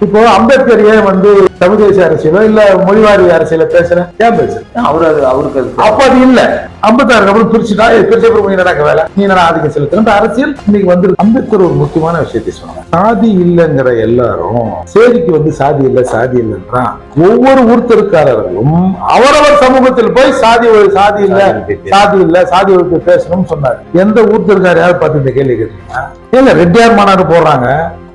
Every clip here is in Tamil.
இப்போ அம்பேத்கர் ஏன் வந்து தமிழ் தேசிய அரசியலோ இல்ல மொழிவாரி அரசியல பேசுற? ஏன் பேசுற? அவரு அது அவருக்கு அது அப்ப அது இல்ல. ஐம்பத்தாறு அப்புறம் பிரிச்சுட்டா இது பிரிச்ச அப்புறம் நீ நடக்க வேலை? நீ என்ன ஆதிக்கம் செலுத்தணும் அரசியல் இன்னைக்கு வந்து அம்பேத்கர் ஒரு முக்கியமான விஷயத்தை சொன்னாங்க. சாதி இல்லைங்கிற எல்லாரும் சேரிக்கு வந்து சாதி இல்ல சாதி இல்லைன்றான். ஒவ்வொரு ஊர்த்தருக்காரர்களும் அவரவர் சமூகத்தில் போய் சாதி சாதி இல்ல சாதி இல்ல சாதி ஒழிப்பு பேசணும்னு சொன்னார். எந்த ஊர்த்தருக்கார் யார் பார்த்து இந்த கேள்வி கேட்டீங்கன்னா இல்ல ரெட்டியார் மாநாடு போடுறாங்க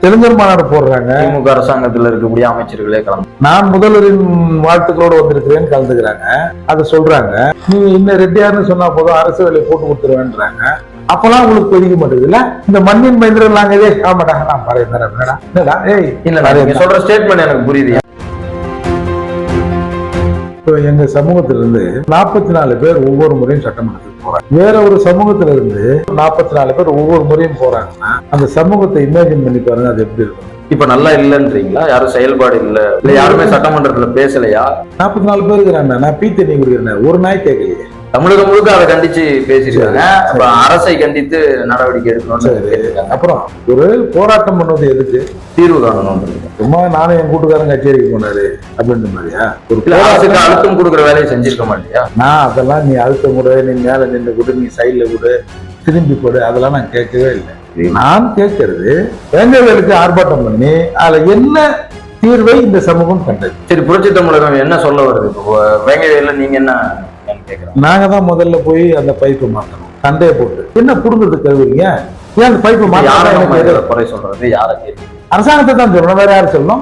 தெலுங்கர் மாநாடு போடுறாங்க. திமுக அரசாங்கத்துல இருக்கக்கூடிய அமைச்சர்களே கலந்து. நான் முதல்வரின் வாழ்த்துக்களோடு வந்திருக்கிறேன்னு கலந்துக்கிறாங்க. அதை சொல்றாங்க. நீங்க இன்னும் ரெட்டியார்னு சொன்னா போதும் அரசு வேலையை போட்டு கொடுத்துருவேன்றாங்க. அப்பெல்லாம் உங்களுக்கு கொதிக்க மாட்டேங்குதுல்ல இந்த மண்ணின் மைந்திரன் நாங்க இதே ஆமாடா நான் பறைய தரேன் என்னடா? ஏய் இல்ல நீங்க சொல்ற ஸ்டேட்மெண்ட் எனக்கு புரியுது. இப்போ எங்க சமூகத்துல இருந்து நாற்பத்தி நாலு பேர் ஒவ்வொரு முறையும் சட்டமன்றத்துக்கு போறாங்க. வேற ஒரு சமூகத்துல இருந்து நாற்பத்தி நாலு பேர் ஒவ்வொரு முறையும் போறாங்கன்னா அந்த சமூகத்தை இமேஜின் பண்ணி பாருங்க அது எப்படி இருக்கும்? இப்ப நல்லா இல்லன்றீங்களா? யாரும் செயல்பாடு இல்ல. இல்ல யாருமே சட்டமன்றத்துல பேசலையா? நாற்பத்தி நாலு பேர் இருக்கிறாங்க. நான் பீ தண்ணி குடிக்கிறேன். ஒரு நாய் கேட்கலையே. தமிழகம் முழுக்க அதை கண்டிச்சு பேசிருக்காங்க அப்ப அரசை கண்டித்து நடவடிக்கை எடுக்கணும்னு. கேட்டிருக்காங்க. அப்புறம் ஒரு போராட்டம் பண்ணுவது எதுக்கு? தீர்வு காணணும். சும்மா நானும் என் கூட்டுக்காரன் கச்சேரிக்கு போனாரு அப்படின்ற மாதிரியா? ஒரு அரசுக்கு அழுத்தம் கொடுக்குற வேலையை செஞ்சிருக்க மாட்டியா நான் அதெல்லாம் நீ அழுத்த முறை நீ மேல நின்று கொடு நீ சைட்ல கொடு திரும்பி போடு அதெல்லாம் நான் கேட்கவே இல்லை. நான் கேட்கறது வேங்கவேலுக்கு ஆர்ப்பாட்டம் பண்ணி அதுல என்ன தீர்வை இந்த சமூகம் கண்டது? சரி புரட்சி தமிழகம் என்ன சொல்ல வருது? இப்போ வேங்கவேல நீங்க என்ன என்னன்னு கேக்குறேன் நாங்க தான் முதல்ல போய் அந்த பைப்பை மாத்தணும். சண்டையை போட்டு. என்ன புடுங்கிறது கழுவுறீங்க ஏன்? அந்த பைப்பை இதுல குறை சொல்றது? யாரை அரசாங்கத்தை தான் சொல்லணும். வேற யார் சொல்லணும்?